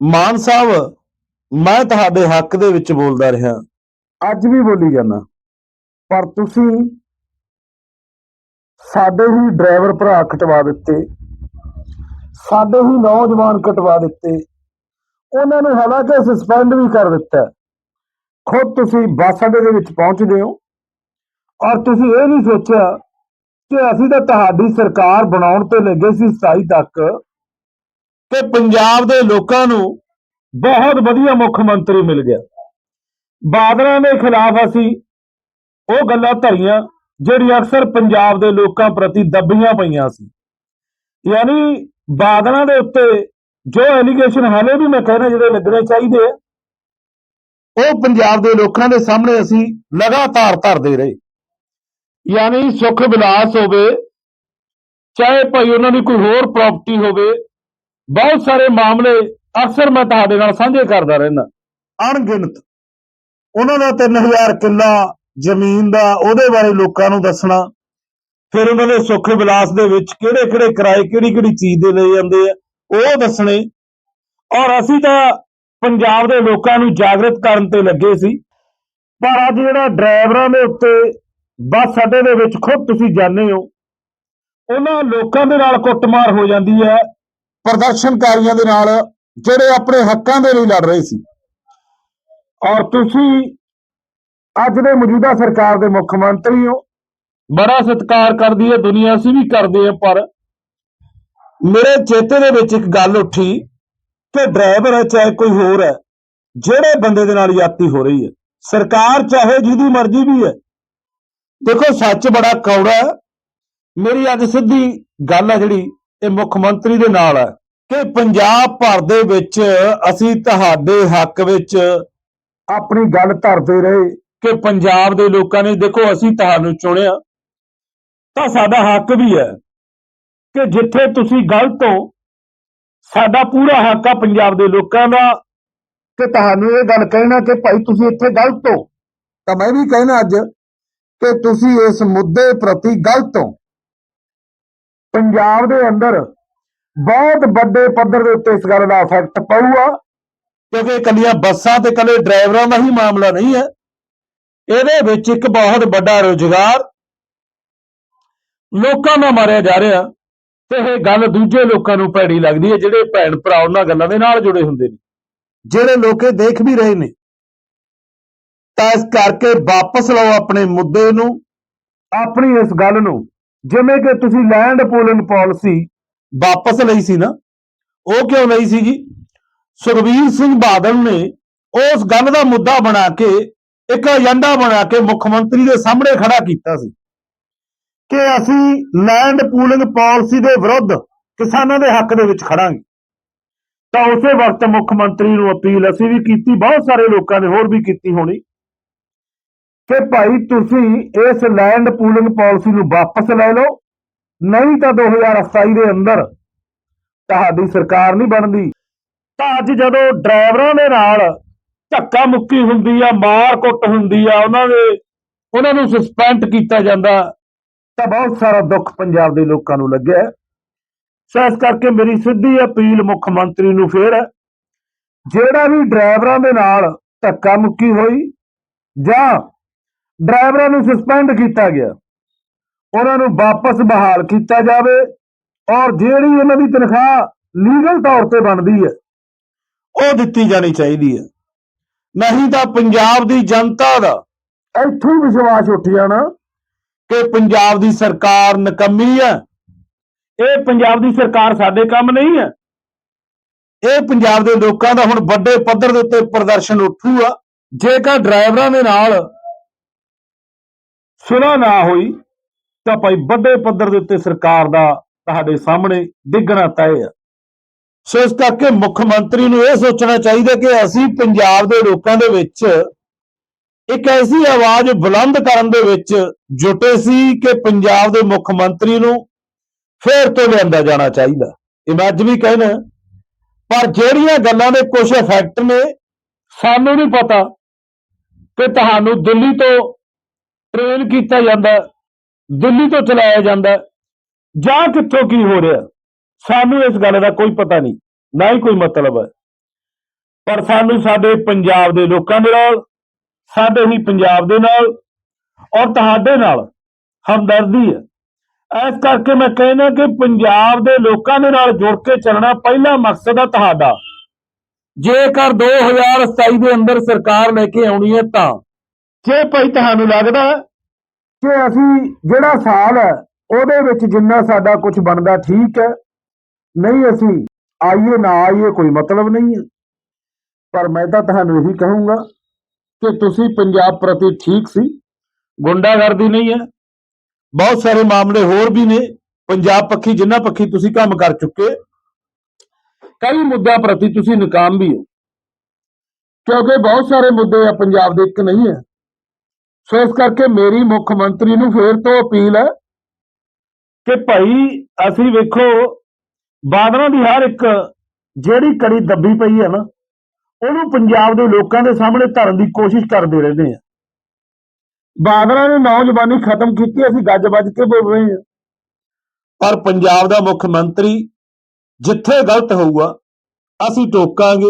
ਮਾਨ ਸਾਹਿਬ, ਮੈਂ ਤੁਹਾਡੇ ਹੱਕ ਦੇ ਵਿੱਚ ਬੋਲਦਾ ਰਿਹਾ। ਅੱਜ ਵੀ ਬੋਲੀ ਜਾਣਾ ਪਰ ਤੁਸੀਂ ਸਾਡੇ ਹੀ ਡਰਾਈਵਰ ਭਰਾ ਕਟਵਾ ਦਿੱਤੇ। ਸਾਡੇ ਹੀ ਨੌਜਵਾਨ ਕਟਵਾ ਦਿੱਤੇ। ਉਹਨਾਂ ਨੂੰ ਹਾਲਾਂਕਿ ਸਸਪੈਂਡ ਵੀ ਕਰ ਦਿੱਤਾ। ਖੁਦ ਤੁਸੀਂ ਬੱਸ ਅੱਡੇ ਦੇ ਵਿੱਚ ਪਹੁੰਚਦੇ ਹੋ। ਔਰ ਤੁਸੀਂ ਇਹ ਨਹੀਂ ਸੋਚਿਆ ਕਿ ਅਸੀਂ ਤਾਂ ਤੁਹਾਡੀ ਸਰਕਾਰ ਬਣਾਉਣ ਤੇ ਲੱਗੇ ਸੀ 27 ਤੱਕ। ਕਿ ਪੰਜਾਬ ਦੇ ਲੋਕਾਂ ਨੂੰ ਬਹੁਤ ਵਧੀਆ ਮੁੱਖ ਮੰਤਰੀ ਮਿਲ ਗਿਆ। ਬਾਦਲਾਂ ਦੇ ਖਿਲਾਫ ਅਸੀਂ ਉਹ ਗੱਲਾਂ ਧਰੀਆਂ ਜਿਹੜੀਆਂ ਅਕਸਰ ਪੰਜਾਬ ਦੇ ਲੋਕਾਂ ਪ੍ਰਤੀ ਦੱਬੀਆਂ ਪਈਆਂ ਸੀ। ਯਾਨੀ ਬਾਦਲਾਂ ਦੇ ਉੱਤੇ ਜੋ ਐਲੀਗੇਸ਼ਨ ਹਾਲੇ ਵੀ ਮੈਂ ਕਹਿਣਾ ਜਿਹੜੇ ਲੱਗਣੇ ਚਾਹੀਦੇ ਆ, ਉਹ ਪੰਜਾਬ ਦੇ ਲੋਕਾਂ ਦੇ ਸਾਹਮਣੇ ਅਸੀਂ ਲਗਾਤਾਰ ਧਰਦੇ ਰਹੇ। ਯਾਨੀ ਸੁਖ ਵਿਲਾਸ ਹੋਵੇ, ਚਾਹੇ ਭਾਈ ਉਹਨਾਂ ਦੀ ਕੋਈ ਹੋਰ ਪ੍ਰਾਪਰਟੀ ਹੋਵੇ ਬਹੁਤ ਸਾਰੇ ਮਾਮਲੇ ਅਕਸਰ ਮੈਂ ਤੁਹਾਡੇ ਨਾਲ ਸਾਂਝੇ ਕਰਦਾ ਰਹਿੰਦਾ ਅਣਗਿਣਤ। ਉਹਨਾਂ ਦਾ 3000 ਕਿੱਲਾ ਜ਼ਮੀਨ ਦਾ, ਉਹਦੇ ਬਾਰੇ ਲੋਕਾਂ ਨੂੰ ਦੱਸਣਾ। ਫਿਰ ਉਹਨਾਂ ਦੇ ਸੁੱਖ ਵਿਲਾਸ ਦੇ ਵਿੱਚ ਕਿਹੜੇ ਕਿਹੜੇ ਕਿਰਾਏ ਕਿਹੜੀ ਕਿਹੜੀ ਚੀਜ਼ ਦੇ ਲਏ ਜਾਂਦੇ ਆ, ਉਹ ਦੱਸਣੇ। ਔਰ ਅਸੀਂ ਤਾਂ ਪੰਜਾਬ ਦੇ ਲੋਕਾਂ ਨੂੰ ਜਾਗਰਤ ਕਰਨ ਤੇ ਲੱਗੇ ਸੀ। ਪਰ ਅੱਜ ਜਿਹੜਾ ਡਰਾਈਵਰਾਂ ਦੇ ਉੱਤੇ ਬੱਸ ਅੱਡੇ ਦੇ ਵਿੱਚ ਖੁਦ ਤੁਸੀਂ ਜਾਣਦੇ ਹੋ, ਉਹਨਾਂ ਲੋਕਾਂ ਦੇ ਨਾਲ ਕੁੱਟਮਾਰ ਹੋ ਜਾਂਦੀ ਹੈ। ਪ੍ਰਦਰਸ਼ਨਕਾਰੀਆਂ ਦੇ ਨਾਲ ਜਿਹੜੇ ਆਪਣੇ ਹੱਕਾਂ ਦੇ ਲਈ ਲੜ ਰਹੇ ਸੀ। ਔਰ ਤੁਸੀਂ ਅੱਜ ਦੇ ਮੌਜੂਦਾ ਸਰਕਾਰ ਦੇ ਮੁੱਖ ਮੰਤਰੀ ਹੋ। ਬੜਾ ਸਤਿਕਾਰ ਕਰਦੀ ਹੈ, ਦੁਨੀਆ ਅਸੀਂ ਵੀ ਕਰਦੇ ਆ ਪਰ ਮੇਰੇ ਚੇਤੇ ਦੇ ਵਿੱਚ ਇੱਕ ਗੱਲ ਉੱਠੀ ਕਿ ਡਰਾਈਵਰ ਹੈ, ਚਾਹੇ ਕੋਈ ਹੋਰ ਹੈ, ਜਿਹੜੇ ਬੰਦੇ ਦੇ ਨਾਲ ਯਾਤੀ ਹੋ ਰਹੀ ਹੈ। ਸਰਕਾਰ ਚਾਹੇ ਜਿਹਦੀ ਮਰਜ਼ੀ ਵੀ ਹੈ। ਦੇਖੋ, ਸੱਚ ਬੜਾ ਕੌੜਾ ਹੈ। ਮੇਰੀ ਅੱਜ ਸਿੱਧੀ ਗੱਲ ਹੈ ਜਿਹੜੀ ਇਹ ਮੁੱਖ ਮੰਤਰੀ ਦੇ ਨਾਲ ਹੈ ਕਿ ਪੰਜਾਬ ਭਰ ਦੇ ਵਿੱਚ ਅਸੀਂ ਤੁਹਾਡੇ ਹੱਕ ਵਿੱਚ ਆਪਣੀ ਗੱਲ ਧਰਦੇ ਰਹੇ ਕਿ ਪੰਜਾਬ ਦੇ ਲੋਕਾਂ ਨੇ, ਦੇਖੋ ਅਸੀਂ ਤੁਹਾਨੂੰ ਚੁਣਿਆ ਤਾਂ ਸਾਡਾ ਹੱਕ ਵੀ ਹੈ ਕਿ ਜਿੱਥੇ ਤੁਸੀਂ ਗਲਤ ਹੋ, ਸਾਡਾ ਪੂਰਾ ਹੱਕ ਆ ਪੰਜਾਬ ਦੇ ਲੋਕਾਂ ਦਾ। ਕਿ ਤੁਹਾਨੂੰ ਇਹ ਗੱਲ ਕਹਿਣਾ ਕਿ ਭਾਈ ਤੁਸੀਂ ਇੱਥੇ ਗਲਤ ਹੋ। ਤਾਂ ਮੈਂ ਵੀ ਕਹਿਣਾ ਅੱਜ ਕਿ ਤੁਸੀਂ ਇਸ ਮੁੱਦੇ ਪ੍ਰਤੀ ਗਲਤ ਹੋ। ਪੰਜਾਬ ਦੇ ਅੰਦਰ ਬਹੁਤ ਵੱਡੇ ਪੱਧਰ ਦੇ ਉੱਤੇ ਇਸ ਗੱਲ ਦਾ ਇਫੈਕਟ ਪਊਗਾ, ਕਿਉਂਕਿ ਇਕੱਲੀਆਂ ਬੱਸਾਂ ਤੇ ਇਕੱਲੇ ਡਰਾਈਵਰਾਂ ਦਾ ਹੀ ਮਾਮਲਾ ਨਹੀਂ ਹੈ। ਇਹਦੇ ਵਿੱਚ ਇੱਕ ਬਹੁਤ ਵੱਡਾ ਰੁਜ਼ਗਾਰ ਲੋਕਾਂ ਦਾ ਮਾਰਿਆ ਜਾ ਰਿਹਾ ਤੇ ਇਹ ਗੱਲ ਦੂਜੇ ਲੋਕਾਂ ਨੂੰ ਭੈੜੀ ਲੱਗਦੀ ਹੈ, ਜਿਹੜੇ ਭੈਣ ਭਰਾ ਉਹਨਾਂ ਗੱਲਾਂ ਦੇ ਨਾਲ ਜੁੜੇ ਹੁੰਦੇ ਨੇ, ਜਿਹੜੇ ਲੋਕੇ ਦੇਖ ਵੀ ਰਹੇ ਨੇ। ਤਾਂ ਇਸ ਕਰਕੇ ਵਾਪਸ ਲਓ ਆਪਣੇ ਮੁੱਦੇ ਨੂੰ, ਆਪਣੀ ਇਸ ਗੱਲ ਨੂੰ। ਜਿਵੇਂ ਕਿ ਤੁਸੀਂ ਲੈਂਡ ਪੂਲਿੰਗ ਪਾਲਿਸੀ ਵਾਪਸ ਲਈ ਸੀ ਨਾ, ਉਹ ਕਿਉਂ ਲਈ ਸੀ ਜੀ ਸੁਖਬੀਰ ਸਿੰਘ ਬਾਦਲ ਨੇ ਉਸ ਗੱਲ ਦਾ ਮੁੱਦਾ ਬਣਾ ਕੇ, ਇੱਕ ਏਜੰਡਾ ਬਣਾ ਕੇ ਮੁੱਖ ਮੰਤਰੀ ਦੇ ਸਾਹਮਣੇ ਖੜਾ ਕੀਤਾ ਸੀ ਕਿ ਅਸੀਂ ਲੈਂਡ ਪੂਲਿੰਗ ਪਾਲਿਸੀ ਦੇ ਵਿਰੁੱਧ ਕਿਸਾਨਾਂ ਦੇ ਹੱਕ ਦੇ ਵਿੱਚ ਖੜਾਂਗੇ। ਤਾਂ ਉਸੇ ਵਕਤ ਮੁੱਖ ਮੰਤਰੀ ਨੂੰ ਅਪੀਲ ਅਸੀਂ ਵੀ ਕੀਤੀ, ਬਹੁਤ ਸਾਰੇ ਲੋਕਾਂ ਨੇ ਹੋਰ ਵੀ ਕੀਤੀ ਹੋਣੀ। ਕਿ ਭਾਈ ਤੁਸੀਂ ਇਸ ਲੈਂਡ ਪੂਲਿੰਗ ਪਾਲਿਸੀ ਨੂੰ ਵਾਪਸ ਲੈ ਲਓ, ਨਹੀਂ ਤਾਂ 2027 ਦੇ ਅੰਦਰ ਤੁਹਾਡੀ ਸਰਕਾਰ ਨਹੀਂ ਬਣਦੀ। ਤਾਂ ਅੱਜ ਜਦੋਂ ਡਰਾਈਵਰਾਂ ਦੇ ਨਾਲ ਧੱਕਾ ਮੁੱਕੀ ਹੁੰਦੀ ਆ, ਮਾਰ ਕੁੱਟ ਹੁੰਦੀ ਆ, ਉਹਨਾਂ ਦੇ ਉਹਨਾਂ ਨੂੰ ਸਸਪੈਂਡ ਕੀਤਾ ਜਾਂਦਾ, ਤਾਂ ਬਹੁਤ ਸਾਰਾ ਦੁੱਖ ਪੰਜਾਬ ਦੇ ਲੋਕਾਂ ਨੂੰ ਲੱਗਿਆ। ਸੋ ਇਸ ਕਰਕੇ ਮੇਰੀ ਸਿੱਧੀ ਅਪੀਲ ਮੁੱਖ ਮੰਤਰੀ ਨੂੰ ਫੇਰ ਹੈ ਜਿਹੜਾ ਵੀ ਡਰਾਈਵਰਾਂ ਦੇ ਨਾਲ ਧੱਕਾ ਮੁੱਕੀ ਹੋਈ ਜਾਂ ਡਰਾਈਵਰਾਂ ਨੂੰ ਸਸਪੈਂਡ ਕੀਤਾ ਗਿਆ। ਉਹਨਾਂ ਨੂੰ ਵਾਪਸ ਬਹਾਲ ਕੀਤਾ ਜਾਵੇ ਔਰ ਜਿਹੜੀ ਉਹਨਾਂ ਦੀ ਤਨਖਾਹ ਲੀਗਲ ਤੌਰ ਤੇ ਬਣਦੀ ਹੈ, ਉਹ ਦਿੱਤੀ ਜਾਣੀ ਚਾਹੀਦੀ ਹੈ। ਨਹੀਂ ਤਾਂ ਪੰਜਾਬ ਦੀ ਜਨਤਾ ਦਾ ਇੱਥੋਂ ਹੀ ਵਿਸ਼ਵਾਸ ਉੱਠ ਜਾਣਾ ਕਿ ਪੰਜਾਬ ਦੀ ਸਰਕਾਰ ਨਕਮੀ ਹੈ। ਇਹ ਪੰਜਾਬ ਦੀ ਸਰਕਾਰ ਸਾਡੇ ਕੰਮ ਨਹੀਂ ਹੈ। ਇਹ ਪੰਜਾਬ ਦੇ ਲੋਕਾਂ ਦਾ ਹੁਣ ਵੱਡੇ ਪੱਧਰ ਦੇ ਉੱਤੇ ਪ੍ਰਦਰਸ਼ਨ ਉੱਠੂਗਾ। ਜੇਕਰ ਡਰਾਈਵਰਾਂ ਦੇ ਨਾਲ ਸੁਣਾ ਨਾ ਹੋਈ, ਤਾਂ ਭਾਈ ਵੱਡੇ ਪੱਧਰ ਦੇ ਉੱਤੇ ਸਰਕਾਰ ਦਾ ਤੁਹਾਡੇ ਸਾਹਮਣੇ ਡਿੱਗਣਾ ਤੈਅ ਹੈ ਸੋ ਇਸ ਕਰਕੇ ਮੁੱਖ ਮੰਤਰੀ ਨੂੰ ਇਹ ਸੋਚਣਾ ਚਾਹੀਦਾ ਕਿ ਅਸੀਂ ਪੰਜਾਬ ਦੇ ਲੋਕਾਂ ਦੇ ਵਿੱਚ ਇੱਕ ਐਸੀ ਆਵਾਜ਼ ਬੁਲੰਦ ਕਰਨ ਦੇ ਵਿੱਚ ਜੁਟੇ ਸੀ ਕਿ ਪੰਜਾਬ ਦੇ ਮੁੱਖ ਮੰਤਰੀ ਨੂੰ ਫੇਰ ਤੋਂ ਲਿਆਂਦਾ ਜਾਣਾ ਚਾਹੀਦਾ। ਇਹ ਮੈਂ ਅੱਜ ਵੀ ਕਹਿਣਾ, ਪਰ ਜਿਹੜੀਆਂ ਗੱਲਾਂ ਦੇ ਕੁਝ ਇਫੈਕਟ ਨੇ, ਸਾਨੂੰ ਨਹੀਂ ਪਤਾ ਕਿ ਤੁਹਾਨੂੰ ਦਿੱਲੀ ਤੋਂ ਟ੍ਰੇਨ ਕੀਤਾ ਜਾਂਦਾ, ਦਿੱਲੀ ਤੋਂ ਚਲਾਇਆ ਜਾਂਦਾ। ਜਾਂ ਕਿੱਥੋਂ ਕੀ ਹੋ ਰਿਹਾ? ਸਾਨੂੰ ਇਸ ਗੱਲ ਦਾ ਕੋਈ ਪਤਾ ਨਹੀਂ, ਨਾ ਹੀ ਕੋਈ ਮਤਲਬ ਹੈ। ਪਰ ਸਾਨੂੰ ਸਾਡੇ ਪੰਜਾਬ ਦੇ ਲੋਕਾਂ ਦੇ ਨਾਲ, ਸਾਡੇ ਹੀ ਪੰਜਾਬ ਦੇ ਨਾਲ ਔਰ ਤੁਹਾਡੇ ਨਾਲ ਹਮਦਰਦੀ ਹੈ। ਇਸ ਕਰਕੇ ਮੈਂ ਕਹਿੰਦਾ ਕਿ ਪੰਜਾਬ ਦੇ ਲੋਕਾਂ ਦੇ ਨਾਲ ਜੁੜ ਕੇ ਚੱਲਣਾ ਪਹਿਲਾ ਮਕਸਦ ਹੈ ਤੁਹਾਡਾ। ਜੇਕਰ 2027 ਦੇ ਅੰਦਰ ਸਰਕਾਰ ਲੈ ਕੇ ਆਉਣੀ ਹੈ ਤਾਂ ਜੇ ਭਾਈ ਤੁਹਾਨੂੰ ਲੱਗਦਾ ਕਿ ਅਸੀਂ ਜਿਹੜਾ ਸਾਲ ਹੈ, ਉਹਦੇ ਵਿੱਚ ਜਿੰਨਾ ਸਾਡਾ ਕੁਝ ਬਣਦਾ ਠੀਕ ਹੈ, ਨਹੀਂ ਅਸੀਂ ਆਈਏ, ਨਾ ਆਈਏ, ਕੋਈ ਮਤਲਬ ਨਹੀਂ ਹੈ। ਪਰ ਮੈਂ ਤਾਂ ਤੁਹਾਨੂੰ ਇਹੀ ਕਹੂੰਗਾ ਕਿ ਤੁਸੀਂ ਪੰਜਾਬ ਪ੍ਰਤੀ ਠੀਕ ਸੀ, ਗੁੰਡਾਗਰਦੀ ਨਹੀਂ ਹੈ, ਬਹੁਤ ਸਾਰੇ ਮਾਮਲੇ ਹੋਰ ਵੀ ਨੇ, ਪੰਜਾਬ ਪੱਖੀ, ਜਿੰਨਾ ਪੱਖੀ ਤੁਸੀਂ ਕੰਮ ਕਰ ਚੁੱਕੇ, ਕਈ ਮੁੱਦਿਆਂ ਪ੍ਰਤੀ ਤੁਸੀਂ ਨਕਾਮ ਵੀ ਹੋ। ਕਿਉਂਕਿ ਬਹੁਤ ਸਾਰੇ ਮੁੱਦੇ ਆ, ਪੰਜਾਬ ਦੇ ਇੱਕ ਨਹੀਂ ਹੈ। ਸੋ ਇਸ ਕਰਕੇ ਮੇਰੀ ਮੁੱਖ ਮੰਤਰੀ ਨੂੰ ਫੇਰ ਤੋਂ ਅਪੀਲ ਹੈ ਕਿ ਭਾਈ ਅਸੀਂ ਵੇਖੋ, ਬਾਦਲਾਂ ਦੀ ਹਰ ਇੱਕ ਜਿਹੜੀ ਕੜੀ ਦੱਬੀ ਪਈ ਹੈ ਨਾ, ਉਹਨੂੰ ਪੰਜਾਬ ਦੇ ਲੋਕਾਂ ਦੇ ਸਾਹਮਣੇ ਧਰਨ ਦੀ ਕੋਸ਼ਿਸ਼ ਕਰਦੇ ਰਹਿੰਦੇ ਆ ਬਾਦਲਾਂ ਨੇ ਨੌਜਵਾਨੀ ਖਤਮ ਕੀਤੀ, ਅਸੀਂ ਗੱਜ ਵੱਜ ਕੇ ਬੋਲ ਰਹੇ ਹਾਂ। ਪਰ ਪੰਜਾਬ ਦਾ ਮੁੱਖ ਮੰਤਰੀ ਜਿੱਥੇ ਗਲਤ ਹੋਊਗਾ, ਅਸੀਂ ਟੋਕਾਂਗੇ।